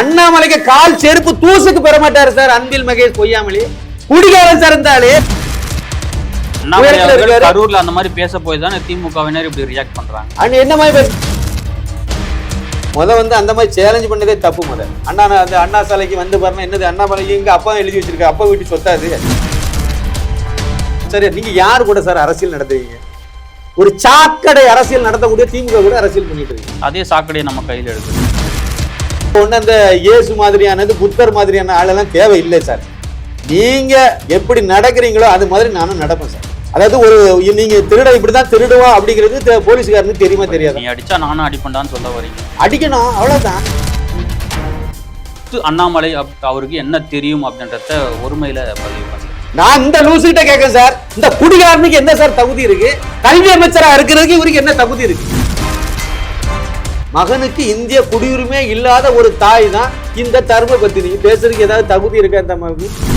அண்ணாமலைக்கு கால் செருப்பு தூசுக்கு பெற மாட்டாரு சார். அன்பில் மகேஷ் பொய்யாமலி குடிகாரன் சார் இருந்தாலே. கரூர்ல அந்த மாதிரி பேச போய் தானே திமுகவினர் இப்படி ரியாக்ட் பண்றாங்க. அண்ணன் என்ன மாதிரி முத வந்து அந்த மாதிரி சேலஞ்ச் பண்ணதே தப்பு முத அண்ணா அந்த அண்ணா சாலைக்கு வந்து பாருங்க. என்னது அண்ணாமலைக்கு எங்க அப்பா எழுதி வச்சிருக்க அப்பா வீட்டு சொத்தா அது? சரி நீங்க யார் கூட சார் அரசியல் நடத்துவீங்க ஒரு சாக்கடை அரசியல் நடத்தக்கூடிய திமுக கூட அரசியல் பண்ணிட்டு இருக்கீங்க. அதே சாக்கடையை நம்ம கையில் எடுக்குது ஒண்ணு அந்த இயேசு மாதிரியானது புத்தர் மாதிரியான ஆளெல்லாம் தேவையில்லை சார். நீங்க எப்படி நடக்கிறீங்களோ அது மாதிரி நானும் நடப்பேன் சார். அதாவது ஒரு நீங்க திருட இப்படிதான் திருடுவோம் அப்படிங்கிறது தெ- போலீஸ்காரனுக்கு தெரியுமா தெரியாது? நீ அடிச்சா நானும் அடிப்பேன்டான்னு சொல்ல வரீங்க. அடிக்கணும் அவ்வளவுதான். அண்ணாமலை அவருக்கு என்ன தெரியும் அப்படின்றத ஒருமையில பதிவு நான் இந்த லூசுகிட்ட கேட்கேன் சார். இந்த குடிகாரனுக்கு என்ன சார் தகுதி இருக்கு? கல்வி அமைச்சரா இருக்கிறதுக்கு இவருக்கு என்ன தகுதி இருக்கு? மகனுக்கு இந்திய குடியுரிமை இல்லாத ஒரு தாய் தான் இந்த தர்ம பத்தினி பேசுறதுக்கு ஏதாவது தகுதி இருக்கா இந்த மகனுக்கு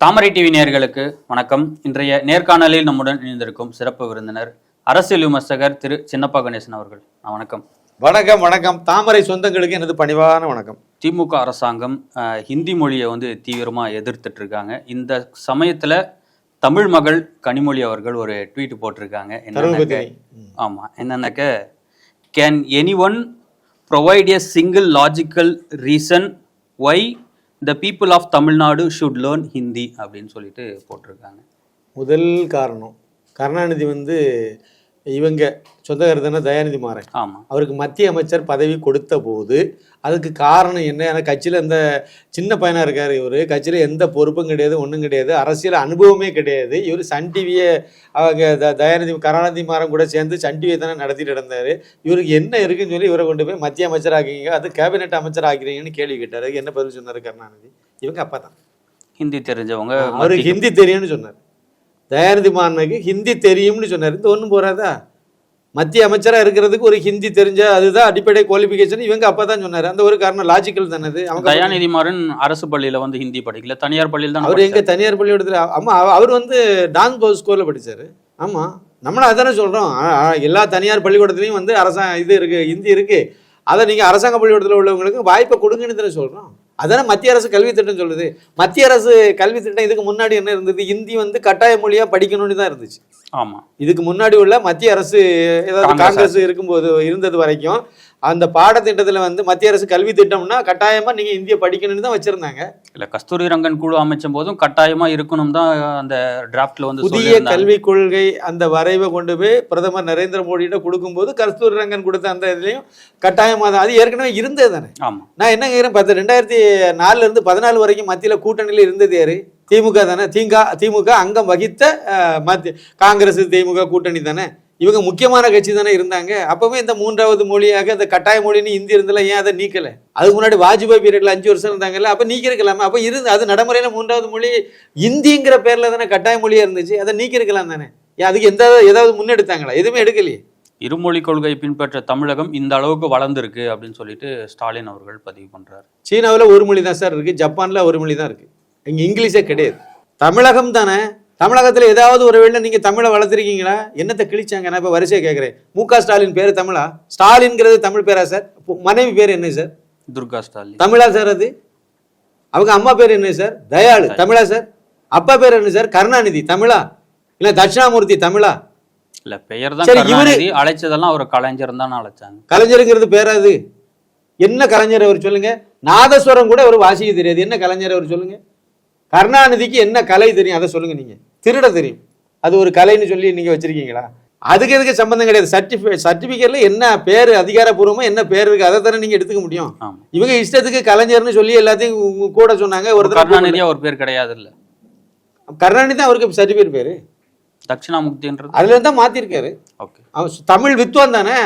தாமரை டிவி நேர்களுக்கு வணக்கம். இன்றைய நேர்காணலில் நம்முடன் இணைந்திருக்கும் சிறப்பு விருந்தினர் அரசியல் விமர்சகர் திரு சின்னப்பா கணேசன் அவர்கள். வணக்கம். வணக்கம் வணக்கம். தாமரை சொந்தங்களுக்கு எனது பணிவான வணக்கம். திமுக அரசாங்கம் ஹிந்தி மொழியை வந்து தீவிரமாக எதிர்த்துட்டு இருக்காங்க. இந்த சமயத்தில் தமிழ் மகள் கனிமொழி அவர்கள் ஒரு ட்வீட் போட்டிருக்காங்க. என்னன்னாக்க ஆமாம் என்னன்னாக்க can any one provide a single logical reason why the people of Tamil Nadu should learn Hindi அப்படின்னு சொல்லிட்டு போட்டிருக்காங்க. முதல் காரணம். கருணாநிதி வந்து இவங்க சொந்தக்காரர் தயாநிதி மாறன். ஆமாம் அவருக்கு மத்திய அமைச்சர் பதவி கொடுத்த போது அதுக்கு காரணம் என்ன? ஏன்னா கட்சியில் இந்த சின்ன பையனாக இருக்கார் இவர். கட்சியில் எந்த பொறுப்பும் கிடையாது ஒன்றும் கிடையாது. அரசியல் அனுபவமே கிடையாது. இவர் சன் டிவியை அவங்க த தயாநிதி கருணாநிதி மாறன் கூட சேர்ந்து சன் டிவியை தானே நடத்திட்டு இருந்தார் இவருக்கு என்ன இருக்குன்னு சொல்லி இவரை கொண்டு போய் மத்திய அமைச்சர் ஆக்கிங்க அது கேபினெட் அமைச்சர் ஆக்கிறீங்கன்னு கேள்வி கேட்டார். அதுக்கு என்ன பதில் சொன்னார் கருணாநிதி? இவங்க அப்பா தான். ஹிந்தி தெரிஞ்சவங்க அவருக்கு ஹிந்தி தெரியும்னு சொன்னார். தயாநிதி மாறனுக்கு ஹிந்தி தெரியும்னு சொன்னார். இந்த ஒன்றும் போறாதா? மத்திய அமைச்சரா இருக்கிறதுக்கு ஒரு ஹிந்தி தெரிஞ்ச அதுதான் அடிப்படை குவாலிஃபிகேஷன் இவங்க அப்பா தான் சொன்னாரு. அந்த ஒரு காரணம் லாஜிக்கல் தானது? அவங்க தயாநிதி மாறன் அரசு பள்ளியில வந்து ஹிந்தி படிக்கல. தனியார் பள்ளியில் தான் அவர் எங்க தனியார் பள்ளிக்கூடத்துல ஆமா அவ- அவர் வந்து டான் ஸ்கூல்ல படிச்சாரு. ஆமா நம்மளும் அதானே ஆ, எல்லா தனியார் பள்ளிக்கூடத்துலயும் வந்து அரசாங்க இது இருக்கு ஹிந்தி இருக்கு. அதை நீங்க அரசாங்க பள்ளிக்கூடத்துல உள்ளவங்களுக்கு வாய்ப்பை கொடுங்கன்னு தானே சொல்றோம். அதானே மத்திய அரசு கல்வி திட்டம் சொல்லுது. மத்திய அரசு கல்வி திட்டம் இதுக்கு முன்னாடி என்ன இருந்தது? ஹிந்தி வந்து கட்டாய மொழியா படிக்கணும்னு தான் இருந்துச்சு. ஆமா. இதுக்கு முன்னாடி உள்ள மத்திய அரசு ஏதாவது காங்கிரஸ் இருக்கும்போது இருந்தது வரைக்கும் அந்த பாடத்திட்டத்துல வந்து மத்திய அரசு கல்வி திட்டம்னா கட்டாயமா நீங்க இந்திய படிக்கணும்னு தான் வச்சிருந்தாங்க. இல்ல கஸ்தூரி ரங்கன் குழு அமைச்ச போதும் கட்டாயமா இருக்கணும் தான் அந்த டிராஃப்ட்ல வந்து புதிய. கல்விக் கொள்கை அந்த வரைவை கொண்டு போய் பிரதமர் நரேந்திர மோடியிட்ட கொடுக்கும்போது கஸ்தூரி ரங்கன் கொடுத்த அந்த இதுலயும் கட்டாயமா தான். அது ஏற்கனவே இருந்தது தானே? ஆமா. நான் என்ன கேட்குறேன் பத்து ரெண்டாயிரத்தி நாலுல இருந்து பதினாலு வரைக்கும் மத்தியில கூட்டணியில இருந்தது யாரு? திமுக தானே? திமுக திமுக அங்கம் வகித்த மத்திய காங்கிரஸ் திமுக கூட்டணி தானே? இவங்க முக்கியமான கட்சி தானே இருந்தாங்க. அப்பவே இந்த மூன்றாவது மொழியாக அந்த கட்டாய மொழின்னு இந்தி இருந்தல ஏன் அதை நீக்கல? அதுக்கு முன்னாடி வாஜ்பாய் பீரியட்ல அஞ்சு வருஷம் இருந்தாங்கல்ல அப்ப நீக்கிருக்கலாமே அப்ப இருந்து அது நடைமுறையில மூன்றாவது மொழி இந்திங்கிற பேர்ல தானே கட்டாய மொழியா இருந்துச்சு அதை நீக்கிருக்கலாம் தானே? அதுக்கு எந்த ஏதாவது முன்னெடுத்தாங்களா? எதுவுமே எடுக்கலையே. இருமொழி கொள்கை பின்பற்ற தமிழகம் இந்த அளவுக்கு வளர்ந்துருக்கு அப்படின்னு சொல்லிட்டு ஸ்டாலின் அவர்கள் பதிவு பண்றாரு. சீனாவில் ஒரு மொழி தான் சார் இருக்கு ஜப்பான்ல ஒரு மொழி தான் இருக்கு. இங்க இங்கிலீஷே கிடையாது. தமிழகம் தானே தமிழகத்துல ஏதாவது ஒரு வேளை நீங்க தமிழை வளர்த்துருக்கீங்களா? என்னத்தை கிழிச்சாங்க? நான் இப்ப வரிசையா கேட்கிறேன் மு க ஸ்டாலின் பேரு தமிழா? ஸ்டாலின்ங்கிறது தமிழ் பேரா சார்? மனைவி பேர் என்ன சார்? துர்கா ஸ்டாலின். தமிழா சார் அது? அவங்க அம்மா பேர் என்ன சார்? தயாளு. தமிழா சார்? அப்பா பேர் என்ன சார்? கருணாநிதி. தமிழா? இல்ல தட்சிணாமூர்த்தி தமிழா? இல்ல பெயர் தான் இவரு- அழைச்சதெல்லாம் அவர் கலைஞர் தான் அழைச்சாங்க. கலைஞருங்கிறது பேராது என்ன கலைஞர் அவர் சொல்லுங்க? நாதஸ்வரம் கூட அவர் வாசிக்க தெரியாது. என்ன கலைஞர் அவர் சொல்லுங்க? கருணாநிதிக்கு என்ன கலை தெரியும்? அதை சொல்லுங்க நீங்க. திருட தெரியும். அது ஒரு கலைன்னு சொல்லி நீங்க வச்சிருக்கீங்களா? அதுக்கு எதுக்கு சம்பந்தம் கிடையாது. சர்டிஃபிகேட் சர்டிஃபிகேட்ல என்ன பேர் அதிகாரப்பூர்வமா என்ன பேர் இருக்கு அதை தானே நீங்க எடுத்துக்க முடியும். இவங்க இஷ்டத்துக்கு கலைஞர்னு சொல்லி எல்லாத்தையும் கூட சொன்னாங்க. ஒரு தடவை கருணாநிதி அவர் பேர் கிடையாது இல்ல கருணாநிதி தான் அவருக்கு சர்டிஃபிகேட் பேரு. தட்சிணாமுக்தின்றது அதுல இருந்தா மாத்திருக்காரு. தமிழ் வித்வான் தானே?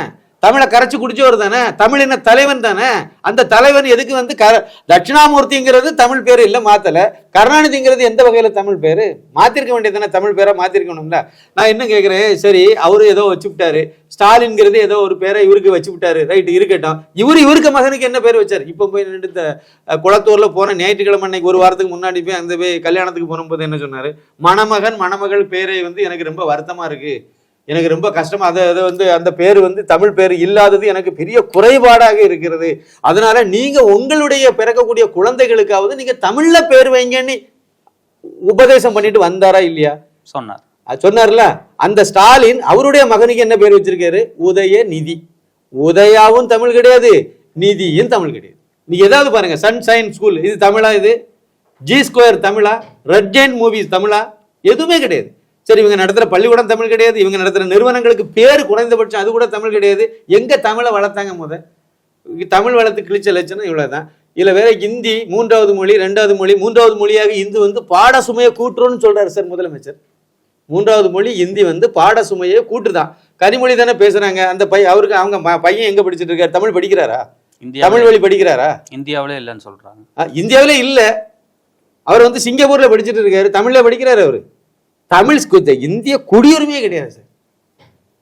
தமிழை கரைச்சி குடிச்சவர் தானே தமிழின தலைவன் தானே. அந்த தலைவன் எதுக்கு வந்து கர தட்சிணாமூர்த்திங்கிறது தமிழ் பேர் இல்லை மாற்றலை கருணாநிதிங்கிறது எந்த வகையில் தமிழ் பேர்? மாற்றிருக்க வேண்டியது தமிழ் பேரை மாற்றிருக்கணும்ல நான் என்ன கேட்குறேன் சரி அவரு ஏதோ வச்சு விட்டாரு ஸ்டாலின்ங்கிறது ஏதோ ஒரு பேரை இவருக்கு வச்சு விட்டாரு ரைட் இருக்கட்டும். இவரு இவருக்கு மகனுக்கு என்ன பேர் வச்சார்? இப்போ போய் நின்று இந்த குளத்தூரில் போன ஞாயிற்றுக்கிழமை அன்னைக்கு ஒரு வாரத்துக்கு முன்னாடி போய் அந்த போய் கல்யாணத்துக்கு போகும்போது என்ன சொன்னார்? மணமகன் மணமகள் பேரை வந்து எனக்கு ரொம்ப வருத்தமாக இருக்குது எனக்கு ரொம்ப கஷ்டமா அதை அதை வந்து அந்த பேர் வந்து தமிழ் பேர் இல்லாதது எனக்கு பெரிய குறைபாடாக இருக்கிறது. அதனால நீங்க உங்களுடைய பிறக்கக்கூடிய குழந்தைகளுக்காவது நீங்க தமிழ்ல பேர் வைங்கன்னு உபதேசம் பண்ணிட்டு வந்தாரா இல்லையா? சொன்னார். அது சொன்னார்ல. அந்த ஸ்டாலின் அவருடைய மகனுக்கு என்ன பேர் வச்சிருக்காரு? உதய நிதி உதயாவும் தமிழ் கிடையாது நிதியும் தமிழ் கிடையாது. நீ ஏதாவது பாருங்க சன்ஷைன் ஸ்கூல் இது தமிழா இது? ஜி ஸ்கொயர் தமிழா? ரெட் ஜெயின் மூவிஸ் தமிழா? எதுவுமே கிடையாது. சரி இவங்க நடத்துற பள்ளிக்கூடம் தமிழ் கிடையாது. இவங்க நடத்துற நிறுவனங்களுக்கு பேர் குறைந்தபட்சம் அது கூட தமிழ் கிடையாது. எங்க தமிழை வளர்த்தாங்க முத? தமிழ் வளர்த்து கிழிச்ச லட்சணம் இவ்வளவுதான். இதுல வேற இந்தி மூன்றாவது மொழி ரெண்டாவது மொழி மூன்றாவது மொழியாக இந்து வந்து பாட சுமையை கூட்டுறோம்னு சொல்றாரு சார் முதலமைச்சர். மூன்றாவது மொழி இந்தி வந்து பாட சுமையை கூட்டுதான். கனிமொழி தானே பேசுறாங்க. அந்த பையன் அவருக்கு அவங்க பையன் எங்க படிச்சிட்டு இருக்காரு? தமிழ் படிக்கிறாரா? தமிழ் வழி படிக்கிறாரா? இந்தியாவிலே இல்லைன்னு சொல்றாங்க. அஹ் இந்தியாவிலே இல்ல. அவர் வந்து சிங்கப்பூர்ல படிச்சிட்டு இருக்காரு. தமிழ்ல படிக்கிறாரு அவரு. தமிழ் இந்த இந்திய குடியுரிமையே கிடையாது சார்.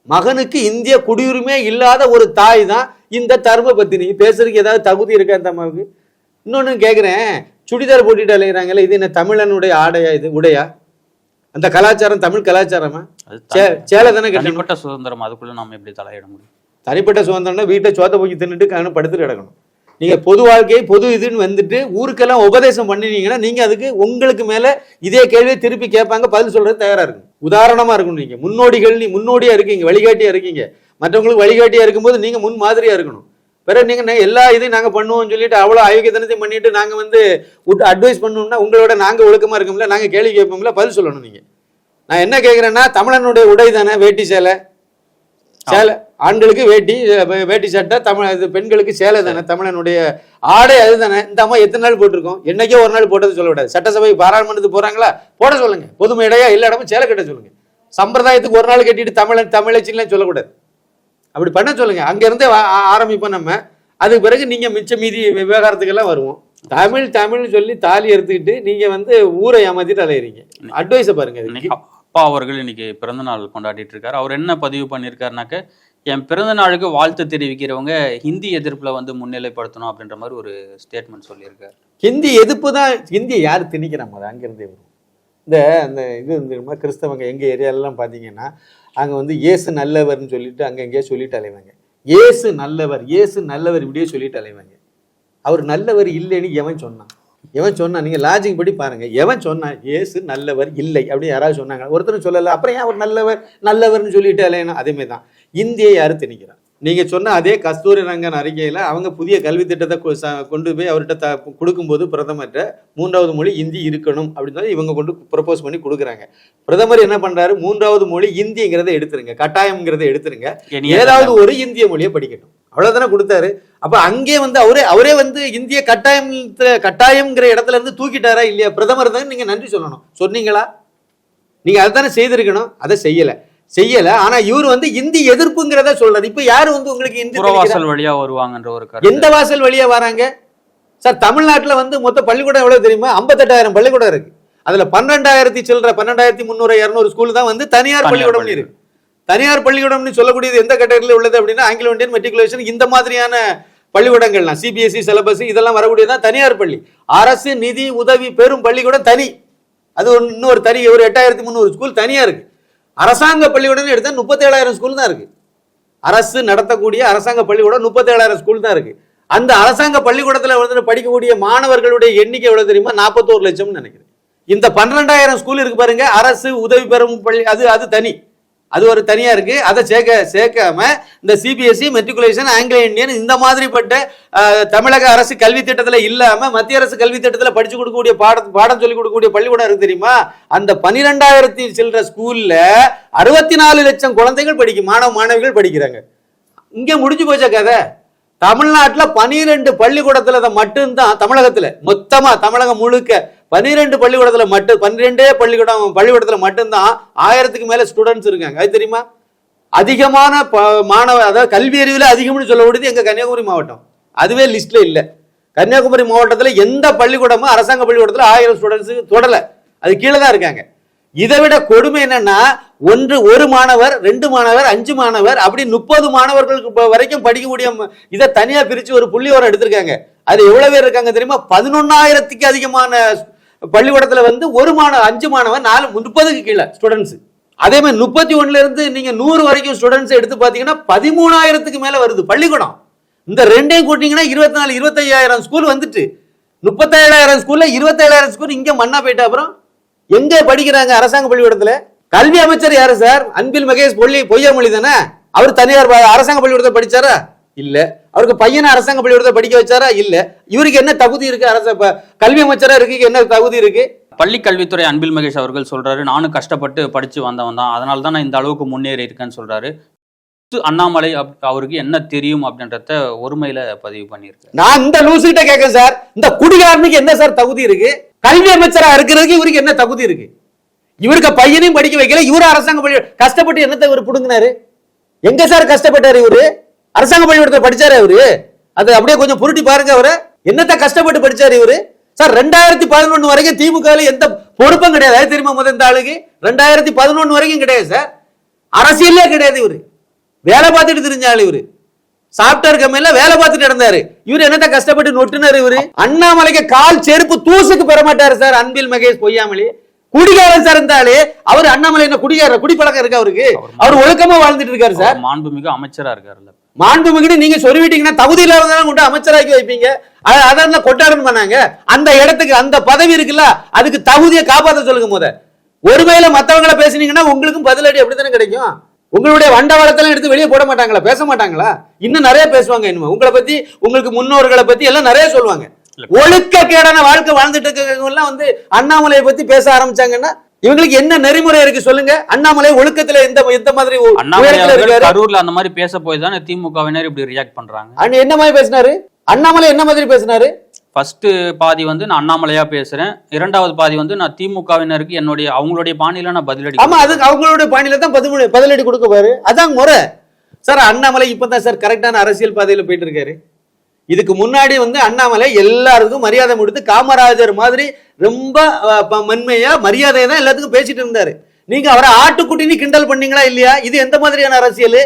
மகனுக்கு இந்திய குடியுரிமை இல்லாத ஒரு தாய் தான் இந்த தர்ம பத்தினி பேசுறதுக்கு ஏதாவது தகுதி இருக்கா அந்த அம்மாவுக்கு? இன்னொன்னு கேக்குறேன். சுடிதார் போட்டுட்டு அலைகிறாங்கல்ல இது என்ன தமிழனுடைய ஆடையா இது உடையா? அந்த கலாச்சாரம் தமிழ் கலாச்சாரமா? சேலை தானே தனிப்பட்ட சுதந்திரம் அதுக்குள்ள நாம எப்படி தலையிட முடியும்? தனிப்பட்ட சுதந்திரம்னா வீட்டை சோத்த போக்கி தின்னுட்டு கண்ணு படுத்துட்டு கிடக்கணும். நீங்க பொது வாழ்க்கை பொது இதுன்னு வந்துட்டு ஊருக்கெல்லாம் உபதேசம் பண்ணினீங்கன்னா நீங்க அதுக்கு உங்களுக்கு மேல இதே கேள்வியை திருப்பி கேட்பாங்க பதில் சொல்றது தயாரா இருக்கும் உதாரணமா இருக்கணும் நீங்க. முன்னோடிகள் நீ முன்னோடியா இருக்கீங்க வழிகாட்டியா இருக்கீங்க. மற்றவங்களுக்கு வழிகாட்டியா இருக்கும்போது நீங்க முன் மாதிரியா இருக்கணும். பிறகு நீங்க எல்லா இதையும் நாங்க பண்ணுவோம்னு சொல்லிட்டு அவ்வளவு ஆயோக்கியத்தனத்தையும் பண்ணிட்டு நாங்க வந்து அட்வைஸ் பண்ணோம்னா உங்களோட நாங்க ஒழுக்கமா இருக்கோம்ல நாங்க கேள்வி கேட்போம்ல பதில் சொல்லணும் நீங்க. நான் என்ன கேட்குறேன்னா தமிழனுடைய உடை தானே வேட்டி சேலை? சேலை. ஆண்களுக்கு வேட்டி வேட்டி சட்டை தமிழ் இது பெண்களுக்கு சேலை தானே தமிழனுடைய ஆடை அது தானே. இந்த அம்மா எத்தனை நாள் போட்டிருக்கோம்? என்னைக்கோ ஒரு நாள் போட்டது சொல்ல விடாது. சட்டசபை பாராளுமன்றத்துக்கு போறாங்களா? போட சொல்லுங்க. பொது மேடையா எல்லா இடமும் சேலை கட்ட சொல்லுங்க. சம்பிரதாயத்துக்கு ஒரு நாள் கட்டிட்டு தமிழன் தமிழச்சின்லாம் சொல்லக்கூடாது அப்படி பண்ண சொல்லுங்க. அங்க இருந்தே வா- ஆ- ஆரம்பிப்போம் நம்ம. அதுக்கு பிறகு நீங்க மிச்ச மீதி விவகாரத்துக்கெல்லாம் வருவோம். தமிழ் தமிழ்னு சொல்லி தாலி எடுத்துக்கிட்டு நீங்க வந்து ஊரை ஏமாத்திட்டு அலையறீங்க. அட்வைஸை பாருங்க இதுக்கு. இன்னைக்கு அப்பா அவர்கள் இன்னைக்கு பிறந்த நாள் கொண்டாடிட்டு இருக்காரு. அவர் என்ன பதிவு பண்ணியிருக்காருனாக்க என் பிறந்த நாளுக்கு வாழ்த்து தெரிவிக்கிறவங்க ஹிந்தி எதிர்ப்புல வந்து முன்னிலைப்படுத்தணும் அப்படின்ற மாதிரி ஒரு ஸ்டேட்மெண்ட் சொல்லியிருக்காரு. ஹிந்தி எதிர்ப்பு தான் ஹிந்தியை யார் திணிக்கிறாங்க? அது அங்கிருந்தே வரும் இந்த அந்த இது வந்து கிறிஸ்தவங்க எங்கள் ஏரியாலலாம் பார்த்தீங்கன்னா அங்கே வந்து இயேசு நல்லவர்னு சொல்லிட்டு அங்கே எங்கேயோ சொல்லிட்டு அலைவாங்க ஏசு நல்லவர் இயேசு நல்லவர் இப்படியே சொல்லிட்டு அலைவாங்க அவர் நல்லவர் இல்லைன்னு எவன் சொன்னான்? எவன் சொன்னான்? நீங்கள் லாஜிக் படி பாருங்கள் எவன் சொன்னான்? ஏசு நல்லவர் இல்லை அப்படின்னு யாராவது சொன்னாங்க ஒருத்தரும் சொல்லலை. அப்புறம் ஏன் அவர் நல்லவர் நல்லவர்னு சொல்லிட்டு அலையணும் அதேமாதிரி தான் இந்தியை யார் திணிக்கிறான் நீங்க சொன்ன அதே கஸ்தூரி ரங்கன் அறிக்கையில அவங்க புதிய கல்வி திட்டத்தை கொண்டு போய் அவர்கிட்ட த கொடுக்கும்போது பிரதமர்கிட்ட மூன்றாவது மொழி இந்தி இருக்கணும் அப்படின்னு சொல்லி இவங்க கொண்டு ப்ரப்போஸ் பண்ணி கொடுக்குறாங்க. பிரதமர் என்ன பண்றாரு? மூன்றாவது மொழி இந்திங்கிறத எடுத்துருங்க. கட்டாயம்ங்கிறத எடுத்துருங்க. ஏதாவது ஒரு இந்திய மொழியை படிக்கட்டும். அவ்வளவுதானே கொடுத்தாரு. அப்ப அங்கே வந்து அவரே அவரே வந்து இந்திய கட்டாயம் கட்டாயம்ங்கிற இடத்துல இருந்து தூக்கிட்டாரா இல்லையா? பிரதமர் தான் நீங்க நன்றி சொல்லணும். சொன்னீங்களா? நீங்க அதுதானே செய்திருக்கணும். அதை செய்யல. செய்யல. ஆனா இவர் வந்து இந்தி எதிர்ப்புங்கிறத சொல்றாரு. இப்ப யாரு வந்து உங்களுக்கு இந்தி? புறவாசல் வழியா வருவாங்கன்ற ஒரு எந்த வாசல் வழியா வராங்க? சார் தமிழ்நாட்டுல வந்து மொத்த பள்ளிக்கூடம் எவ்வளவு தெரியுமா? ஐம்பத்தெட்டாயிரம் பள்ளிக்கூடம் இருக்கு. அதுல பன்னெண்டாயிரத்தி சில்லற பன்னெண்டாயிரத்தி முந்நூறு இரநூறு ஸ்கூல் தான் வந்து தனியார் பள்ளிக்கூடம் இருக்கு. தனியார் பள்ளிக்கூடம்னு சொல்லக்கூடியது எந்த கேட்டகரியில் உள்ளது அப்படின்னா ஆங்கிலோ இந்தியன் மெட்ரிகுலேஷன் இந்த மாதிரியான பள்ளிக்கூடங்கள்லாம் சிபிஎஸ்சி சிலபஸ் இதெல்லாம் வரக்கூடியதான் தனியார் பள்ளி. அரசு நிதி உதவி பெறும் பள்ளிக்கூடம் தனி. அது இன்னொரு தனி ஒரு எட்டாயிரத்தி முந்நூறு ஸ்கூல் தனியா இருக்கு. அரசாங்க பள்ளிக்கூடம் எடுத்தா முப்பத்தேழாயிரம் ஸ்கூல் தான் இருக்கு. அரசு நடத்தக்கூடிய அரசாங்க பள்ளிக்கூடம் முப்பத்தேழாயிரம் ஸ்கூல் தான் இருக்கு. அந்த அரசாங்க பள்ளிக்கூடத்தில் வந்து படிக்கக்கூடிய மாணவர்களுடைய எண்ணிக்கை எவ்வளவு தெரியுமா? நாற்பத்தோரு லட்சம்னு நினைக்கிறேன். இந்த பன்னிரெண்டாயிரம் ஸ்கூல் இருக்கு பாருங்க. அரசு உதவி பெறும் பள்ளி அது அது தனி. அது ஒரு தனியாக இருக்குது அதை சேர்க்க சேர்க்காம இந்த சிபிஎஸ்சி மெட்ரிகுலேஷன் ஆங்கில இந்தியன் இந்த மாதிரிப்பட்ட தமிழக அரசு கல்வி திட்டத்தில் இல்லாமல் மத்திய அரசு கல்வி திட்டத்தில் படித்து கொடுக்கக்கூடிய பாடம் பாடம் சொல்லிக் கொடுக்கக்கூடிய பள்ளிக்கூடம் இருக்குது தெரியுமா? அந்த பன்னிரெண்டாயிரத்தி சில்லற ஸ்கூலில் அறுபத்தி நாலு லட்சம் குழந்தைகள் படிக்கும் மாணவ மாணவிகள் படிக்கிறாங்க. இங்கே முடிஞ்சு போச்ச கதை? தமிழ்நாட்டில் பனிரெண்டு பள்ளிக்கூடத்தில் மட்டும்தான் தமிழகத்தில் மொத்தமாக தமிழகம் முழுக்க பன்னிரெண்டு பள்ளிக்கூடத்தில் மட்டும் பன்னிரெண்டே பள்ளிக்கூடம் பள்ளிக்கூடத்தில் மட்டும்தான் ஆயிரத்துக்கு மேலே ஸ்டூடெண்ட்ஸ் இருக்காங்க. அது தெரியுமா? அதிகமான ப- மாணவ அதாவது கல்வி அறிவில் அதிகம்னு சொல்லக்கூடியது எங்கள் கன்னியாகுமரி மாவட்டம். அதுவே லிஸ்ட்டில் இல்லை. கன்னியாகுமரி மாவட்டத்தில் எந்த பள்ளிக்கூடமும் அரசாங்க பள்ளிக்கூடத்தில் ஆயிரம் ஸ்டூடெண்ட்ஸுக்கு தொடலை. அது கீழே தான் இருக்காங்க. இதை விட கொடுமை என்னன்னா ஒன்று ஒரு மாணவர் ரெண்டு மாணவர் அஞ்சு மாணவர் அப்படி முப்பது மாணவர்களுக்கு வரைக்கும் படிக்கக்கூடிய இதை தனியாக பிரித்து ஒரு புள்ளி வரம் எடுத்திருக்காங்க. அது எவ்வளோ பேர் இருக்காங்க தெரியுமா? பதினொன்னாயிரத்துக்கு அதிகமான பள்ளிக்கூடத்தில் வந்து ஒரு மாணவ அஞ்சு மாணவன் நாலு முப்பதுக்கு கீழே ஸ்டூடெண்ட்ஸ் அதே மாதிரி முப்பத்தி ஒன்னுல இருந்து நீங்க நூறு வரைக்கும் ஸ்டூடெண்ட்ஸ் எடுத்து பாத்தீங்கன்னா பதிமூணாயிரத்துக்கு மேல வருது பள்ளிக்கூடம். இந்த ரெண்டையும் கூட்டிங்கன்னா இருபத்தி நாலு இருபத்தையாயிரம் ஸ்கூல் வந்துட்டு. முப்பத்தேழாயிரம் ஸ்கூல்ல இருபத்தேழாயிரம் ஸ்கூல் இங்க மண்ணா போயிட்டா அப்புறம் எங்க படிக்கிறாங்க அரசாங்க பள்ளிக்கூடத்துல? கல்வி அமைச்சர் யாரு சார்? அன்பில் மகேஷ் பொல்லி பொய்யாமொழி தானே? அவர் தனியார் அரசாங்க பள்ளிக்கூடத்தை படிச்சாரா? இல்ல. அவருக்கு பையனை அரசாங்க பள்ளிக்கூடத்தை படிக்க வச்சாரா? இல்ல. இவருக்கு என்ன தகுதி இருக்கு? அரசு கல்வி அமைச்சரா இருக்கு என்ன தகுதி இருக்கு? பள்ளி கல்வித்துறை அன்பில் மகேஷ் அவர்கள் சொல்றாரு நானும் கஷ்டப்பட்டு படிச்சு வந்தவன் தான். அதனால தான் நான் இந்த அளவுக்கு முன்னேறி இருக்கேன்னு சொல்றாரு. அண்ணாமலை அவருக்கு என்ன தெரியும் அப்படின்றத ஒருமையில பதிவு பண்ணியிருக்காரு. நான் இந்த லூசு கிட்ட கேட்கேன் சார். இந்த குடிகாரனுக்கு என்ன சார் தகுதி இருக்கு? கல்வி அமைச்சரா இருக்கிறதுக்கு இவருக்கு என்ன தகுதி இருக்கு? இவருக்கு பையனையும் படிக்க வைக்கல இவரு அரசாங்க பள்ளி கஷ்டப்பட்டு என்னத்தை இவர் புடுங்கினாரு? எங்க சார் கஷ்டப்பட்டாரு இவரு? அரசாங்க பள்ளிக்கூடத்தில் படிச்சாரு இவரு அது அப்படியே கொஞ்சம் புருட்டி பாருங்க அவரு. என்னத்தை கஷ்டப்பட்டு படிச்சாரு இவரு? சார் ரெண்டாயிரத்தி பதினொன்னு வரைக்கும் திமுக எந்த பொறுப்பும் கிடையாது. திரும்ப முதல் இந்த ஆளுக்கு? ரெண்டாயிரத்தி பதினொன்னு வரைக்கும் கிடையாது சார். அரசியலே கிடையாது இவரு. வேலை பார்த்துட்டு தெரிஞ்ச ஆளு இவரு. சாப்ட்வேர் கம்பெனில வேலை பார்த்துட்டு நடந்தாரு. இவர் என்னத்த கஷ்டப்பட்டு நொட்டுனாரு இவரு? அண்ணாமலைக்கு கால் செருப்பு தூசுக்கு பெற மாட்டாரு சார் அன்பில் மகேஷ் பொய்யாமலி குடிகாரன் சார் இருந்தாலே அவர் அண்ணாமலை என்ன குடிகார குடிப்பழக்கம் இருக்கு அவருக்கு? அவர் ஒழுக்கமா வாழ்ந்துட்டு இருக்காரு சார். மாண்புமிகு அமைச்சரா இருக்காருல்ல. மாண்புமிகு நீங்க சொல்லிவிட்டீங்கன்னா தகுதி இல்லாதவங்க கொண்டு அமைச்சராக்கி வைப்பீங்க. அதான் கொட்டாடன் பண்ணாங்க. அந்த இடத்துக்கு அந்த பதவி இருக்குல்ல அதுக்கு தகுதியை காப்பாத்த சொல்லுங்க முத ஒருமையில மத்தவங்கள பேசுனீங்கன்னா உங்களுக்கும் பதிலடி அப்படித்தானே கிடைக்கும்? உங்களுடைய வண்டவாளத்தெல்லாம் எடுத்து வெளியே போட மாட்டாங்களா? பேச மாட்டாங்களா? இன்னும் நிறைய பேசுவாங்க இனிமே. உங்களை பத்தி உங்களுக்கு முன்னோர்களை பத்தி எல்லாம் நிறைய சொல்லுவாங்க. ஒழுக்க கேடான வாழ்க்கை வாழ்ந்துட்டு இருக்கவங்க எல்லாம் வந்து அண்ணாமலையை பத்தி பேச ஆரம்பிச்சாங்கன்னா இவங்களுக்கு என்ன நெறிமுறை இருக்கு சொல்லுங்க? அண்ணாமலை ஒழுக்கத்துல எந்த எந்த மாதிரி கரூர்ல அந்த மாதிரி பேச போய் தானே திமுகவினர் இப்படி ரியாக்ட் பண்றாங்க. அண்ணா என்ன மாதிரி பேசினாரு? அண்ணாமலை என்ன மாதிரி பேசினாரு? ஃபர்ஸ்ட் பாதி வந்து நான் அண்ணாமலையா பேசுறேன். இரண்டாவது பாதி வந்து நான் திமுகவினருக்கு என்னுடைய அவங்களுடைய பாணியில நான் பதிலடி ஆமா அதுக்கு அவங்களுடைய பாணியில தான் பதிலடி கொடுக்க பாரு அதான் முறை. சார் அண்ணாமலை இப்பதான் சார் கரெக்டான அரசியல் பாதையில போயிட்டு இருக்காரு. இதுக்கு முன்னாடி வந்து அண்ணாமலை எல்லாருக்கும் மரியாதை கொடுத்து காமராஜர் மாதிரி ரொம்ப அஹ், மென்மையா மரியாதையை தான் எல்லாத்துக்கும் பேசிட்டு இருந்தாரு. நீங்க அவரை ஆட்டுக்குட்டின்னு கிண்டல் பண்ணீங்களா இல்லையா? இது எந்த மாதிரியான அரசியல்?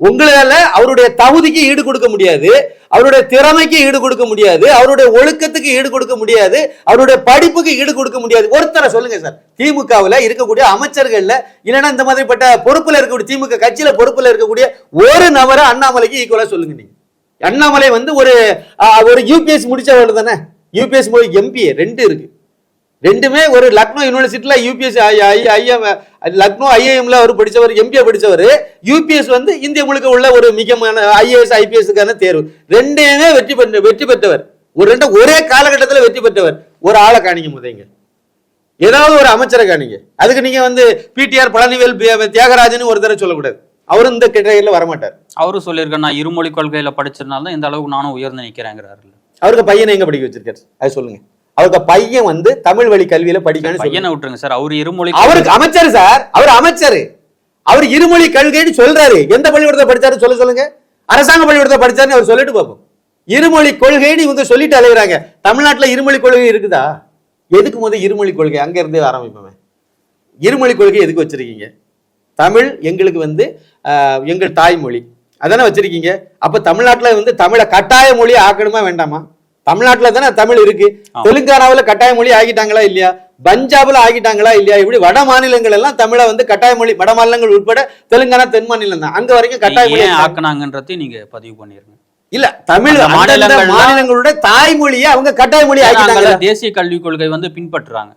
உங்களால அவருடைய தகுதிக்கு ஈடு கொடுக்க முடியாது. அவருடைய திறமைக்கு ஈடு கொடுக்க முடியாது. அவருடைய ஒழுக்கத்துக்கு ஈடு கொடுக்க முடியாது. அவருடைய படிப்புக்கு ஈடு கொடுக்க முடியாது. ஒருத்தரை சொல்லுங்க சார். திமுகவில் இருக்கக்கூடிய அமைச்சர்கள்ல இல்லைன்னா இந்த மாதிரிப்பட்ட பொறுப்புல இருக்கக்கூடிய திமுக கட்சியில பொறுப்புல இருக்கக்கூடிய ஒரு நபரை அண்ணாமலைக்கு ஈக்குவலா சொல்லுங்க நீங்க. அண்ணாமலை வந்து ஒரு ஒரு யூபிஎஸ் முடிச்சவர் தானே? யூபிஎஸ் எம்பிஏ ரெண்டு இருக்கு. ரெண்டுமே ஒரு லக்னோ யூனிவர்சிட்டியில் யூபிஎஸ் ஐஎம் லக்னோ ஐஏஎம்ல அவர் படித்தவர் எம்பிஏ படித்தவர் யூபிஎஸ் வந்து இந்திய முழுக்க உள்ள ஒரு மிகமான ஐஏஎஸ் ஐபிஎஸ்க்கான தேர்வு. ரெண்டையுமே வெற்றி பெற்ற வெற்றி பெற்றவர். ஒரு ரெண்டு ஒரே காலகட்டத்தில் வெற்றி பெற்றவர். ஒரு ஆளை காணிங்க முதங்க ஏதாவது ஒரு அமைச்சரை காணிங்க. அதுக்கு நீங்கள் வந்து பிடிஆர் பழனிவேல் பி- தியாகராஜன் ஒரு தடவை சொல்லக்கூடாது. அவரும் இந்த கேட்டகரியில் வரமாட்டார். அவரும் சொல்லியிருக்காரு நான் இருமொழி கொள்கையில தான் இந்த அளவுக்கு நானும் உயர்ந்து நிக்கிறேங்கிறாருல்ல அவருக்கு பையனை எங்க படிக்க வச்சிருக்காரு? அது சொல்லுங்க. அவருக்கு பையன் வந்து தமிழ் வழி கல்வியில படிக்கணும்னு சொல்லுங்க. பையனை விட்டுருங்க சார். அவர் இருமொழி அவருக்கு அமைச்சர் சார். அவர் அமைச்சர். அவர் இருமொழி கல்வின்னு சொல்றாரு. எந்த பள்ளிக்கூடத்தை படிச்சாரு சொல்ல சொல்லுங்க. அரசாங்க பள்ளிக்கூடத்தை படிச்சாருன்னு அவர் சொல்லிட்டு பார்ப்போம் இருமொழி கொள்கைன்னு இவங்க சொல்லிட்டு அலைகிறாங்க தமிழ்நாட்டுல இருமொழி கொள்கை இருக்குதா? எதுக்கு முதல் இருமொழி கொள்கை? அங்க இருந்தே ஆரம்பிப்போமே. இருமொழி கொள்கை எதுக்கு வச்சிருக்கீங்க? தமிழ் எங்களுக்கு வந்து எங்கள் தாய்மொழி. அதானே வச்சிருக்கீங்க? அப்ப தமிழ்நாட்டுல வந்து தமிழை கட்டாய மொழி ஆக்கணுமா வேண்டாமா? தமிழ்நாட்டுல தானே தமிழ் இருக்கு. தெலுங்கானாவுல கட்டாய மொழி ஆகிட்டாங்களா இல்லையா? பஞ்சாப்ல ஆகிட்டாங்களா இல்லையா? இப்படி வட மாநிலங்கள் எல்லாம் தமிழை வந்து கட்டாய மொழி வட மாநிலங்கள் உட்பட தெலுங்கானா தென் மாநிலம் தான். அங்க வரைக்கும் கட்டாய மொழி ஆக்குனாங்கன்றதையும் நீங்க பதிவு பண்ணிருங்க. இல்ல தமிழ் மாநிலங்களுடைய தாய்மொழியை அவங்க கட்டாய மொழி அங்கெல்லாம் தேசிய கல்விக் கொள்கை வந்து பின்பற்றுறாங்க.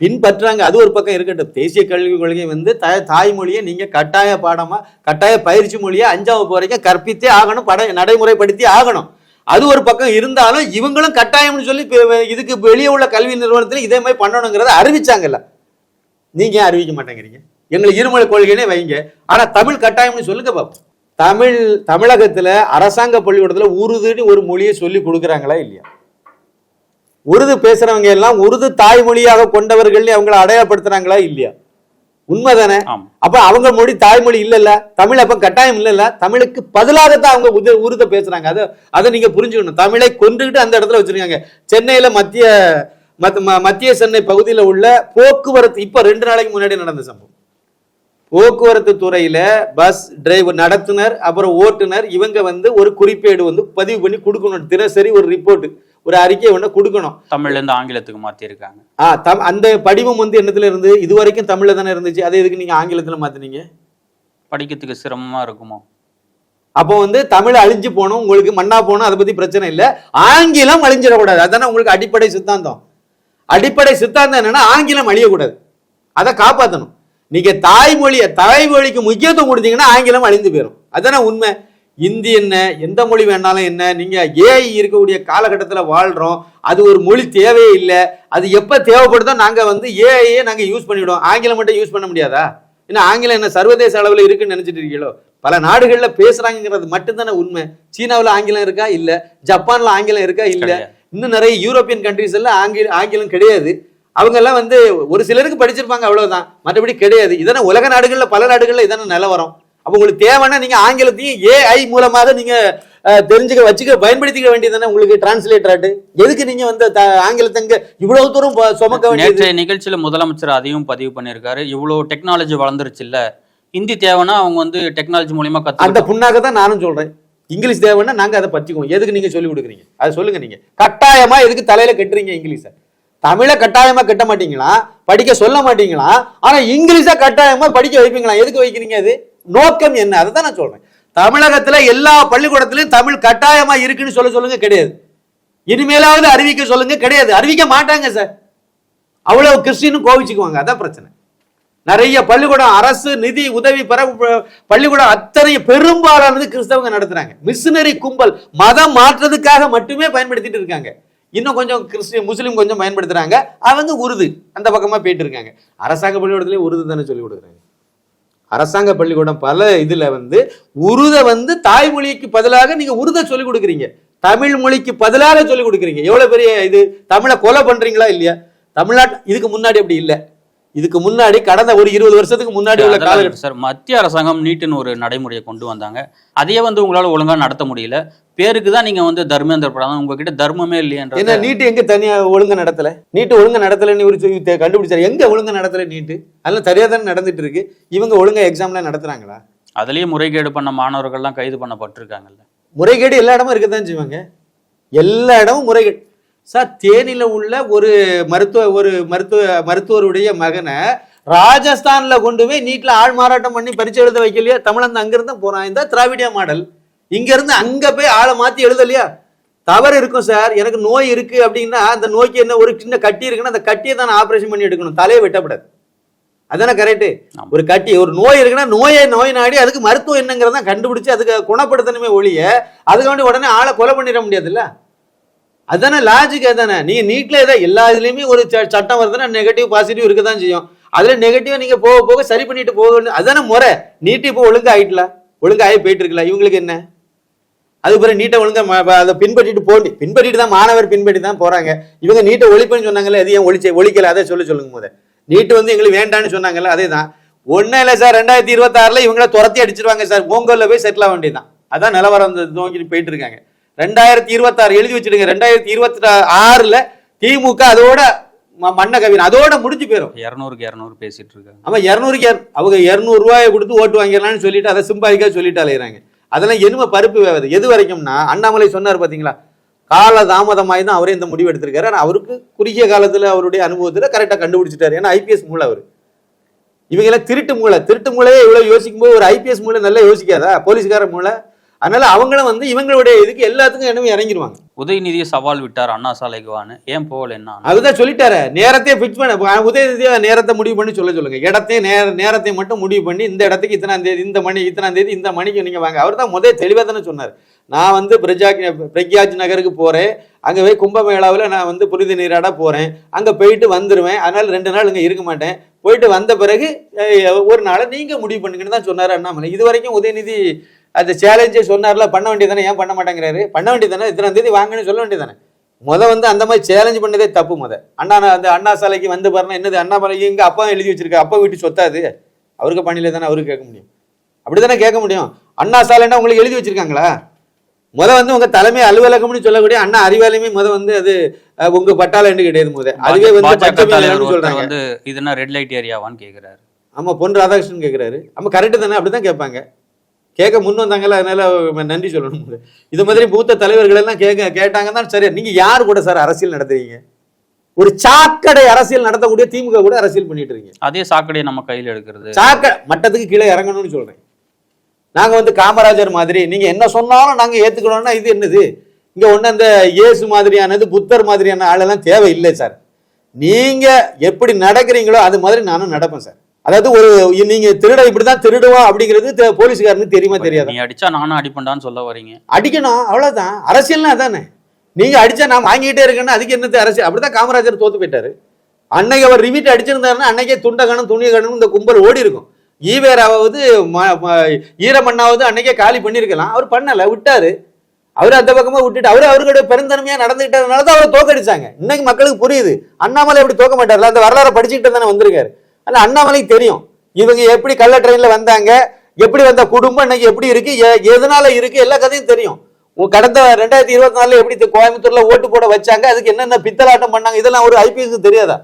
பின்பற்றாங்க. அது ஒரு பக்கம் இருக்கட்டும். தேசிய கல்விக் கொள்கை வந்து த தாய்மொழியை நீங்கள் கட்டாய பாடமா கட்டாய பயிற்சி மொழியை அஞ்சாம் வகுப்பு வரைக்கும் கற்பித்தே ஆகணும் பட நடைமுறைப்படுத்தி ஆகணும். அது ஒரு பக்கம் இருந்தாலும் இவங்களும் கட்டாயம்னு சொல்லி இதுக்கு வெளியே உள்ள கல்வி நிறுவனத்தில் இதே மாதிரி பண்ணணுங்கிறத அறிவிச்சாங்கல்ல. நீங்க ஏன் அறிவிக்க மாட்டேங்கிறீங்க? எங்களுக்கு இருமொழி கொள்கைனே வைங்க. ஆனால் தமிழ் கட்டாயம்னு சொல்லுங்க பாப்போம். தமிழ் தமிழகத்தில் அரசாங்க பள்ளிக்கூடத்தில் உருதுன்னு ஒரு மொழியை சொல்லி கொடுக்குறாங்களா இல்லையா? உருது பேசுறவங்க எல்லாம் உருது தாய்மொழியாக கொண்டவர்கள் அவங்கள அடையாளப்படுத்துறாங்களா இல்லையா? உண்மைதானே? அப்ப அவங்க மொழி தாய்மொழி இல்லல்ல? தமிழ் அப்ப கட்டாயம் இல்லல்ல? தமிழுக்கு பதிலாகத்தான் அவங்க உத உருத பேசுறாங்க. அதை அதை நீங்க புரிஞ்சுக்கணும். தமிழை கொண்டுகிட்டு அந்த இடத்துல வச்சிருக்காங்க. சென்னையில மத்திய மத்திய சென்னை பகுதியில உள்ள போக்குவரத்து இப்ப ரெண்டு நாளைக்கு முன்னாடி நடந்த சம்பவம். போக்குவரத்து துறையில பஸ் டிரைவர் நடத்துனர் அப்புறம் ஓட்டுநர் இவங்க வந்து ஒரு குறிப்பேடு வந்து பதிவு பண்ணி கொடுக்கணும். தினசரி ஒரு ரிப்போர்ட் ஒரு அறிக்கை ஒன்று கொடுக்கணும். தமிழ்ல இருந்து ஆங்கிலத்துக்கு மாத்திருக்காங்க. ஆ தம் அந்த படிவம் வந்து என்னத்துல இருந்து இது வரைக்கும் தமிழ்ல தானே இருந்துச்சு அதை எதுக்கு நீங்க ஆங்கிலத்துல மாத்துனீங்க? படிக்கிறதுக்கு சிரமமா இருக்குமோ? அப்போ வந்து தமிழ் அழிஞ்சு போகணும் உங்களுக்கு மண்ணா போகணும் அதை பத்தி பிரச்சனை இல்லை. ஆங்கிலம் அழிஞ்சிடக்கூடாது அதானே உங்களுக்கு அடிப்படை சித்தாந்தம். அடிப்படை சித்தாந்தம் என்னன்னா ஆங்கிலம் அழியக்கூடாது. அதை காப்பாற்றணும் நீங்க தாய்மொழியை தாய்மொழிக்கு முக்கியத்துவம் கொடுத்தீங்கன்னா ஆங்கிலம் அழிந்து போயிடும் அதானே உண்மை? இந்தி என்ன எந்த மொழி வேணாலும் என்ன நீங்க ஏஐ இருக்கக்கூடிய காலகட்டத்துல வாழ்றோம். அது ஒரு மொழி தேவையே இல்லை. அது எப்ப தேவைப்படுதோ நாங்க வந்து ஏஐயே நாங்க யூஸ் பண்ணிவிடுவோம் ஆங்கிலம் மட்டும் யூஸ் பண்ண முடியாதா? ஏன்னா ஆங்கிலம் என்ன சர்வதேச அளவில் இருக்குன்னு நினைச்சிட்டு இருக்கீங்களோ? பல நாடுகள்ல பேசுறாங்கிறது மட்டும்தானே உண்மை. சீனாவுல ஆங்கிலம் இருக்கா? இல்ல. ஜப்பான்ல ஆங்கிலம் இருக்கா? இல்ல. இன்னும் நிறைய யூரோப்பியன் கண்ட்ரீஸ் எல்லாம் ஆங்கில ஆங்கிலம் கிடையாது. அவங்க எல்லாம் வந்து ஒரு சிலருக்கு படிச்சிருப்பாங்க அவ்வளவுதான். மற்றபடி கிடையாது. இதானே உலக நாடுகள்ல பல நாடுகள்ல இதானே நிலவரம்? அப்ப உங்களுக்கு தேவைன்னா நீங்க ஆங்கிலத்தையும் ஏஐ மூலமாக நீங்க அஹ், தெரிஞ்சுக்க வச்சுக்க பயன்படுத்திக்க வேண்டியது உங்களுக்கு டிரான்ஸ்லேட்டர் ஆட்டு? எதுக்கு நீங்க வந்து த- ஆங்கிலத்தை இங்க இவ்வளவு தூரம் சுமக்க நேற்றைய நிகழ்ச்சியில முதலமைச்சர் அதையும் பதிவு பண்ணியிருக்காரு. இவ்வளவு டெக்னாலஜி வளர்ந்துருச்சு இல்ல. ஹிந்தி தேவைன்னா அவங்க வந்து டெக்னாலஜி மூலியமா அந்த கத்து புண்ணாக தான் நானும் சொல்றேன். இங்கிலீஷ் தேவைன்னா நாங்க அதை பற்றிக்குவோம் எதுக்கு நீங்க சொல்லி கொடுக்குறீங்க? அதை சொல்லுங்க நீங்க. கட்டாயமா எதுக்கு தலையில கட்டுறீங்க இங்கிலீஷை? தமிழை கட்டாயமா கட்ட மாட்டீங்களா? படிக்க சொல்ல மாட்டீங்களா? ஆனா இங்கிலீஷை கட்டாயமா படிக்க வைப்பீங்களா? எதுக்கு வைக்கிறீங்க அது? நோக்கம் என்ன? அதை தான் நான் சொல்றேன். தமிழகத்தில் எல்லா பள்ளிக்கூடத்திலையும் தமிழ் கட்டாயமா இருக்குன்னு சொல்ல சொல்லுங்க கிடையாது. இனிமேலாவது அறிவிக்க சொல்லுங்க கிடையாது. அறிவிக்க மாட்டாங்க சார். அவ்வளவு கிறிஸ்டினும் கோவிச்சுக்குவாங்க. அதான் பிரச்சனை. நிறைய பள்ளிக்கூடம் அரசு நிதி உதவி பெற பள்ளிக்கூடம் அத்தனை பெரும்பாலானது கிறிஸ்தவங்க நடத்துறாங்க. மிஷினரி கும்பல் மதம் மாற்றுறதுக்காக மட்டுமே பயன்படுத்திட்டு இருக்காங்க. இன்னும் கொஞ்சம் கிறிஸ்டின் முஸ்லீம் கொஞ்சம் பயன்படுத்துறாங்க. அவங்க உருது. அந்த பக்கமா போயிட்டு இருக்காங்க. அரசாங்க பள்ளிக்கூடத்துலயும் உருது தானே சொல்லி கொடுக்குறாங்க. அரசாங்க பள்ளிக்கூடம் பல இதுல வந்து உருத வந்து தாய்மொழிக்கு பதிலாக நீங்க உருத சொல்லி கொடுக்குறீங்க. தமிழ் மொழிக்கு பதிலாக சொல்லி கொடுக்குறீங்க. எவ்வளவு பெரிய இது? தமிழை கொலை பண்றீங்களா இல்லையா? தமிழ்நாட்டு இதுக்கு முன்னாடி அப்படி இல்லை. இதுக்கு முன்னாடி கடந்த ஒரு இருபது வருஷத்துக்கு முன்னாடி உள்ள காலகட்டம் சார். மத்திய அரசாங்கம் நீட்டுன்னு ஒரு நடைமுறையை கொண்டு வந்தாங்க. அதையே வந்து உங்களால ஒழுங்கா நடத்த முடியல. பேருக்கு தான் நீங்க வந்து தர்மேந்திர பிரதான் உங்ககிட்ட தர்மமே என்ன இல்லையன்ற நீட்டு எங்க தனியா ஒழுங்கா நடத்தல? நீட்டு ஒழுங்கா நடத்தலன்னு ஒரு கண்டுபிடிச்சாரு. எங்க ஒழுங்கா நடத்தல நீட்டு? அதெல்லாம் சரியா தானே நடந்துட்டு இருக்கு இவங்க ஒழுங்கா எக்ஸாம்லாம் நடத்துறாங்களா? அதுலயே முறைகேடு பண்ண மாணவர்கள்லாம் கைது பண்ணப்பட்டிருக்காங்கல்ல. முறைகேடு எல்லா இடமும் இருக்கத்தான் செய்வாங்க. எல்லா இடமும் முறைகேடு. சார் தேனியில உள்ள ஒரு மருத்துவ ஒரு மருத்துவ மருத்துவருடைய மகனை ராஜஸ்தான்ல கொண்டு போய் நீட்ல ஆள் மாறாட்டம் பண்ணி பரீட்சை எழுத வைக்கலையா? தமிழன் அங்கிருந்து போறான் இந்த திராவிடியா மாடல். இங்க இருந்து அங்க போய் ஆளை மாத்தி எழுதலையா? தவறு இருக்கும் சார். எனக்கு நோய் இருக்கு அப்படின்னா அந்த நோய்க்கு என்ன ஒரு சின்ன கட்டி இருக்குன்னா அந்த கட்டியை தான் ஆபரேஷன் பண்ணி எடுக்கணும். தலையை வெட்டப்படாது. அதானே கரெக்ட். ஒரு கட்டி ஒரு நோய் இருக்குன்னா நோயை நோய் நாடி அதுக்கு மருத்துவம் என்னங்கிறத கண்டுபிடிச்சு அதுக்கு குணப்படுத்தணுமே ஒழிய அதுக்கு வேண்டி உடனே ஆளை கொலை பண்ணிட முடியாதுல்ல? அதானே லாஜிக் அதானே? நீங்க நீட்ல ஏதோ எல்லா இதுலயுமே ஒரு ச- சட்டம் வருதுன்னா நெகட்டிவ் பாசிட்டிவ் இருக்க தான் செய்யும். அதுல நெகட்டிவ் நீங்க போக போக சரி பண்ணிட்டு போக அதுதானே அதானே முறை. நீட்டு இப்போ ஒழுங்கா ஆயிட்டல. ஒழுங்காக ஆகி போயிட்டு இருக்கல இவங்களுக்கு என்ன? அது பிறகு நீட்டை ஒழுங்காக அதை பின்பற்றிட்டு போண்டி. பின்பற்றிட்டு தான் மாணவர் பின்பற்றி தான் போறாங்க. இவங்க நீட்டை ஒழிப்புன்னு சொன்னாங்கல்ல அது ஏன் ஒழிச்ச ஒழிக்கல அதை சொல்ல சொல்லுங்க முத நீட்டு வந்து எங்களுக்கு வேண்டான்னு சொன்னாங்கல்ல அதே தான் ஒன்றும் இல்லை சார் ரெண்டாயிரத்தி இருபத்தாறுல இவங்கள துரத்தி அடிச்சிருவாங்க சார் ஓங்கோல்ல போய் செட்டில் ஆக வேண்டியதுதான். அதான் நிலவரம் நோக்கி போயிட்டு இருக்காங்க. ரெண்டாயிரத்தி இருபத்தாறு எழுதி வச்சிடுங்க. ரெண்டாயிரத்தி இருபத்தி ஆறுல திமுக அதோட ம- மண்ண கவின் அதோட முடிஞ்சு போயிடும் இரநூறுக்கு இரநூறு பேசிட்டு இருக்காங்க. ஆமா இரநூறுக்கு இர- அவங்க இரநூறு ரூபாயை கொடுத்து ஓட்டு வாங்கிடலாம்னு சொல்லிட்டு அதை சிம்பாதிக்கா சொல்லிட்டு அலையிறாங்க. அதெல்லாம் எருமை பருப்பு வேவது எது வரைக்கும்னா அண்ணாமலை சொன்னார் பாத்தீங்களா? கால தாமதமாய் தான் அவரே இந்த முடிவு எடுத்திருக்காரு. ஆனா அவருக்கு குறுகிய காலத்துல அவருடைய அனுபவத்துல கரெக்டா கண்டுபிடிச்சிட்டாரு. ஏன்னா ஐபிஎஸ் மூளை அவர். இவங்க எல்லாம் திருட்டு மூளை. திருட்டு மூளையே இவ்வளவு யோசிக்கும் போது ஒரு ஐபிஎஸ் மூளை நல்லா யோசிக்காதா? போலீஸ்கார மூளை. அதனால அவங்களும் வந்து இவங்களுடைய இதுக்கு எல்லாத்துக்கும் என்னமே இறங்கிடுவாங்க உதயநிதியை சவால் விட்டார் அண்ணா சாலைக்குவான்னு. ஏன் போகல என்ன அதுதான் சொல்லிட்டாரு. நேரத்தையே ஃபிக்ஸ் பண்ண உதயநிதியா நேரத்தை முடிவு பண்ணி சொல்ல சொல்லுங்க. இடத்தையும் நேர நேரத்தை மட்டும் முடிவு பண்ணி இந்த இடத்துக்கு இத்தனாம் தேதி இந்த மணி இத்தனாம் தேதி இந்த மணிக்கு நீங்க வாங்க. அவர் தான் முதல் தெளிவாக தானே சொன்னார். நான் வந்து பிரஜா பிரக்யாஜ் நகருக்கு போறேன். அங்க போய் கும்பமேளாவில் நான் வந்து புனித நீராட போறேன். அங்க போயிட்டு வந்துருவேன். அதனால ரெண்டு நாள் இங்க இருக்க மாட்டேன். போயிட்டு வந்த பிறகு ஒரு நாளை நீங்க முடிவு பண்ணுங்கன்னு தான் சொன்னார் அண்ணாமலை. இது வரைக்கும் உதயநிதி அந்த சேலஞ்சே சொன்னார்ல பண்ண வேண்டியதானே ஏன் பண்ண மாட்டேங்கிறாரு? பண்ண வேண்டியதானே இத்தனாம் தேதி வாங்கன்னு சொல்ல வேண்டியதானே முத வந்து அந்த மாதிரி சேலஞ்ச் பண்ணதே தப்பு முத. அண்ணா அந்த அண்ணா சாலைக்கு வந்து பாருன்னா என்னது அண்ணாமலை எங்க அப்பா எழுதி வச்சிருக்க அப்பா வீட்டு சொத்தா அது அவருக்கு பணியில தானே அவருக்கு கேட்க முடியும். அப்படிதானே கேட்க முடியும்? அண்ணா சாலைன்னா உங்களுக்கு எழுதி வச்சிருக்காங்களா? முத வந்து உங்க தலைமை அலுவலகம்னு சொல்லக்கூடிய அண்ணா அறிவாலயமே முத வந்து அது உங்க பட்டாளன்னு கிடையாது முத. அதுவே வந்து சொல்றாங்க. வந்து இதுனா ரெட் லைட் ஏரியாவான்னு கேக்குறாரு. ஆமா பொன் ராதாகிருஷ்ணன் கேட்குறாரு ஆமா கரெக்டு தானே? அப்படிதான் கேட்பாங்க. கேட்க முன் வந்தாங்கல்ல அதனால நன்றி சொல்லணும். இது மாதிரி மூத்த தலைவர்கள் எல்லாம் கேட்க கேட்டாங்க தான் சரி நீங்க யார் கூட சார் அரசியல் நடத்துறீங்க? ஒரு சாக்கடை அரசியல் நடத்தக்கூடிய திமுக கூட அரசியல் பண்ணிட்டு இருக்கீங்க. அதே சாக்கடையை நம்ம கையில எடுக்கிறது. சாக்க மட்டத்துக்கு கீழே இறங்கணும்னு சொல்றேன். நாங்க வந்து காமராஜர் மாதிரி நீங்க என்ன சொன்னாலும் நாங்க ஏத்துக்கணும்னா இது என்னது? இங்க ஒண்ணு அந்த இயேசு மாதிரியானது புத்தர் மாதிரியான ஆளெல்லாம் தேவையில்லை சார். நீங்க எப்படி நடக்கிறீங்களோ அது மாதிரி நானும் நடப்பேன் சார். அதாவது ஒரு நீங்க திருட இப்படிதான் திருடுவோம் அப்படிங்கிறது தெ- போலீஸ்காரனுக்கு தெரியுமா தெரியாதா? நீ அடிச்சா நானும் அடிப்பேன்டான்னு சொல்ல வரீங்க. அடிக்கணும் அவ்வளவுதான். அரசியல்னா அதானே. நீங்க அடிச்சா நான் வாங்கிட்டே இருக்கேன்னா அதுக்கு என்னது அரசியல்? அப்படிதான் காமராஜர் தோத்து போயிட்டாரு. அன்னைக்கு அவர் ரிமீட் அடிச்சிருந்தாருன்னா அன்னைக்கே துண்டகணும் துணியகணும் இந்த கும்பல் ஓடி இருக்கும். ஈவேராவது ஈரமண்ணாவது அன்னைக்கே காலி பண்ணியிருக்கலாம் அவர் பண்ணல விட்டாரு. அவர் அந்த பக்கமா விட்டுட்டு அவரு அவருடைய பெருந்தன்மையா நடந்துகிட்டதுனால தான் அவரை தோக்கடிச்சாங்க. இன்னைக்கு மக்களுக்கு புரியுது. அண்ணாமலை எப்படி தோக்க மாட்டார்ல அந்த வரலாறை படிச்சுக்கிட்டு தானே வந்திருக்காரு. ஆனால் அண்ணாமலைக்கு தெரியும். இவங்க எப்படி கள்ள ட்ரெயினில் வந்தாங்க எப்படி வந்த குடும்பம் இன்னைக்கு எப்படி இருக்கு எ- எதனால இருக்கு எல்லா கதையும் தெரியும். கடந்த ரெண்டாயிரத்தி இருபத்தி நாலுல எப்படி கோயம்புத்தூர்ல ஓட்டு போட வச்சாங்க அதுக்கு என்னென்ன பித்தலாட்டம் பண்ணாங்க இதெல்லாம் ஒரு ஐபிஎஸ்க்கு தெரியாதா?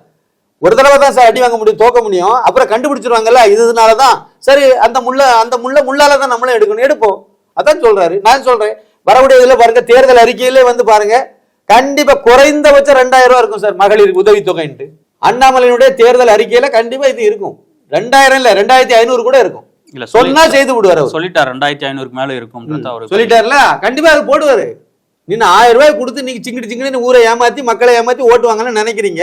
ஒரு தடவை தான் சார் அடி வாங்க முடியும் தோக்க முடியும் அப்புறம் கண்டுபிடிச்சிருவாங்கல்ல இதனால தான். சரி அந்த முள்ள அந்த முள்ள முள்ளால தான் நம்மளும் எடுக்கணும் எடுப்போம். அதான் சொல்றாரு. நான் சொல்றேன். வரக்கூடிய இதுல பாருங்க தேர்தல் அறிக்கையிலே வந்து பாருங்க கண்டிப்பா குறைந்தபட்சம் ரெண்டாயிரம் ரூபா இருக்கும் சார் மகளிர் உதவித்தொகைன்ட்டு. அண்ணாமலையினுடைய தேர்தல் அறிக்கையில கண்டிப்பா இது இருக்கும். ரெண்டாயிரம் இல்ல ரெண்டாயிரத்தி ஐநூறு கூட இருக்கும். இல்ல சொன்னா செய்து விடுவார் அவர். சொல்லிட்டார் ரெண்டாயிரத்தி ஐநூறுக்கு மேல அவருக்கு சொல்லிட்டாருல? கண்டிப்பா அது போடுவாரு. நீங்க ஆயிரம் ரூபாய் கொடுத்து நீங்க சிங்கிட்டு சிங்கிட்டு ஊரை ஏமாத்தி மக்களை ஏமாத்தி ஓட்டுவாங்கன்னு நினைக்கிறீங்க.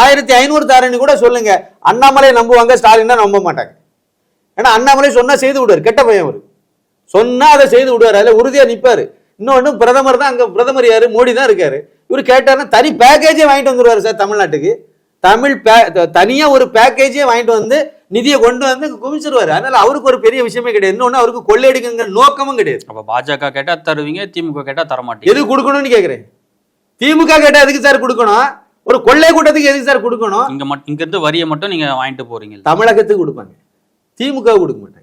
ஆயிரத்தி ஐநூறு தாரன்னு கூட சொல்லுங்க. அண்ணாமலை நம்புவாங்க ஸ்டாலின் நம்ப மாட்டாங்க. ஏன்னா அண்ணாமலை சொன்னா செய்து விடுவார். கெட்ட பையன் அவரு. சொன்னா அதை செய்து விடுவார். அதுல உறுதியா நிப்பாரு. இன்னொன்னு பிரதமர் தான் அங்க பிரதமர் யாரு? மோடி தான் இருக்காரு. இவர் கேட்டாருன்னா தனி பேக்கேஜே வாங்கிட்டு வந்துருவாரு சார் தமிழ்நாட்டுக்கு. தமிழ் பே- தனியா ஒரு பேக்கேஜே வாங்கிட்டு வந்து நிதியை கொண்டு வந்து குவிச்சிருவாரு. அதனால அவருக்கு ஒரு பெரிய விஷயமே கிடையாது. இன்னொன்னு அவருக்கு கொள்ளையடிக்குங்கிற நோக்கமும் கிடையாது. அப்ப பாஜக கேட்டா தருவீங்க திமுக கேட்டா தர மாட்டீங்க எது கொடுக்கணும்னு கேக்குறேன். திமுக கேட்டா எதுக்கு சார் கொடுக்கணும்? ஒரு கொள்ளை கூட்டத்துக்கு எதுக்கு சார் கொடுக்கணும்? இங்க மட்டும் இங்க இருந்து வரியை மட்டும் நீங்க வாங்கிட்டு போறீங்க. தமிழகத்துக்கு கொடுப்பாங்க. திமுக கொடுக்க மாட்டாங்க.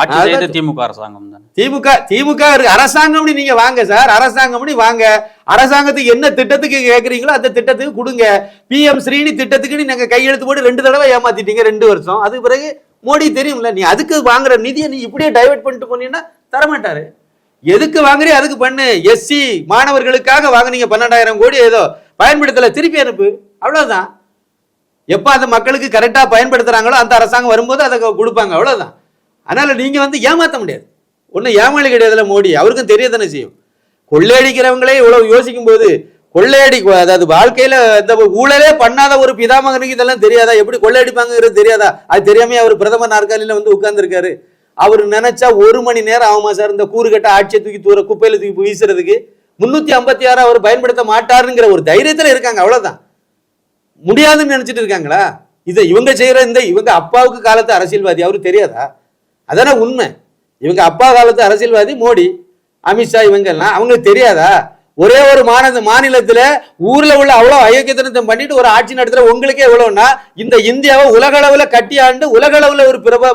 ஆட்சி திமுக அரசாங்கம் தானே. திமுக திமுக இருக்கு. அரசாங்கம்னு நீங்க வாங்க சார். அரசாங்கம்னு வாங்க. அரசாங்கத்துக்கு என்ன திட்டத்துக்கு கேக்குறீங்களோ அந்த திட்டத்துக்கு கொடுங்க. பிஎம் ஸ்ரீனி திட்டத்துக்கு நீங்க கையெழுத்து போட்டு ரெண்டு தடவை ஏமாத்திட்டீங்க ரெண்டு வருஷம். அதுக்கு பிறகு மோடி தெரியும்ல நீ அதுக்கு வாங்குற நிதியை நீ இப்படியே டைவர்ட் பண்ணிட்டு போனீங்கன்னா தரமாட்டாரு. எதுக்கு வாங்குறீ அதுக்கு பண்ணு. எஸ்சி மாணவர்களுக்காக வாங்குனீங்க பன்னெண்டாயிரம் கோடி ஏதோ. பயன்படுத்தல திருப்பி அனுப்பு. அவ்வளவுதான். எப்ப அந்த மக்களுக்கு கரெக்டா பயன்படுத்துறாங்களோ அந்த அரசாங்கம் வரும்போது அதை கொடுப்பாங்க. அவ்வளவுதான். அதனால் நீங்கள் வந்து ஏமாற்ற முடியாது. ஒன்றும் ஏமாளி கிடையாதுல மோடி. அவருக்கும் தெரிய தானே செய்யும். கொள்ளையடிக்கிறவங்களே இவ்வளோ யோசிக்கும் போது கொள்ளையடி அதாவது வாழ்க்கையில் இந்த ஊழலே பண்ணாத ஒரு பிதாமகனுக்கு இதெல்லாம் தெரியாதா? எப்படி கொள்ளையடிப்பாங்கிறது தெரியாதா? அது தெரியாமே அவர் பிரதமர் நாற்காலியில் வந்து உட்கார்ந்துருக்காரு. அவர் நினைச்சா ஒரு மணி நேரம் ஆகுமா சார்? இந்த கூறுகட்ட ஆட்சியை தூக்கி தூர குப்பையில் தூக்கி வீசுறதுக்கு. முன்னூற்றி ஐம்பத்தி ஆறு அவர் பயன்படுத்த மாட்டாருங்கிற ஒரு தைரியத்தில் இருக்காங்க. அவ்வளோதான் முடியாதுன்னு நினச்சிட்டு இருக்காங்களா? இதை இவங்க செய்கிற இந்த இவங்க அப்பாவுக்கு காலத்து அரசியல்வாதி. அவருக்கு தெரியாதா? அதானே உண்மை. இவங்க அப்பா காலத்து அரசியல்வாதி மோடி அமித்ஷா இவங்கெல்லாம் அவங்களுக்கு தெரியாதா? ஒரே ஒரு மாநில மாநிலத்துல ஊர்ல உள்ள அவ்வளவு அயோக்கியத்தனத்தை பண்ணிட்டு ஒரு ஆட்சி நடத்துற உங்களுக்கே எவ்வளவுன்னா இந்த இந்தியாவை உலக அளவுல கட்டி ஆண்டு உலக அளவுல ஒரு பிரப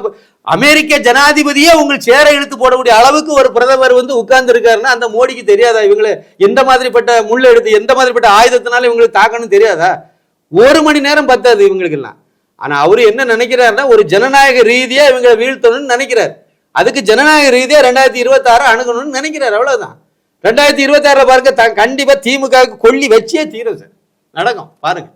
அமெரிக்க ஜனாதிபதியே உங்களுக்கு சேர இழுத்து போடக்கூடிய அளவுக்கு ஒரு பிரதமர் வந்து உட்கார்ந்து இருக்காருன்னா அந்த மோடிக்கு தெரியாதா? இவங்களை எந்த மாதிரிப்பட்ட முள் எடுத்து எந்த மாதிரிப்பட்ட ஆயுதத்தினால இவங்களுக்கு தாக்கணும் தெரியாதா? ஒரு மணி நேரம் பத்தாது இவங்களுக்கு எல்லாம் ஆனால் அவர் என்ன நினைக்கிறாருன்னா ஒரு ஜனநாயக ரீதியாக இவங்களை வீழ்த்தணும்னு நினைக்கிறார். அதுக்கு ஜனநாயக ரீதியாக ரெண்டாயிரத்தி இருபத்தாறு அணுகணும்னு நினைக்கிறார் அவ்வளோதான் ரெண்டாயிரத்தி இருபத்தாறில் பாருங்க த- கண்டிப்பாக திமுகவுக்கு கொல்லி வச்சே தீரும் சார். நடக்கும் பாருங்கள்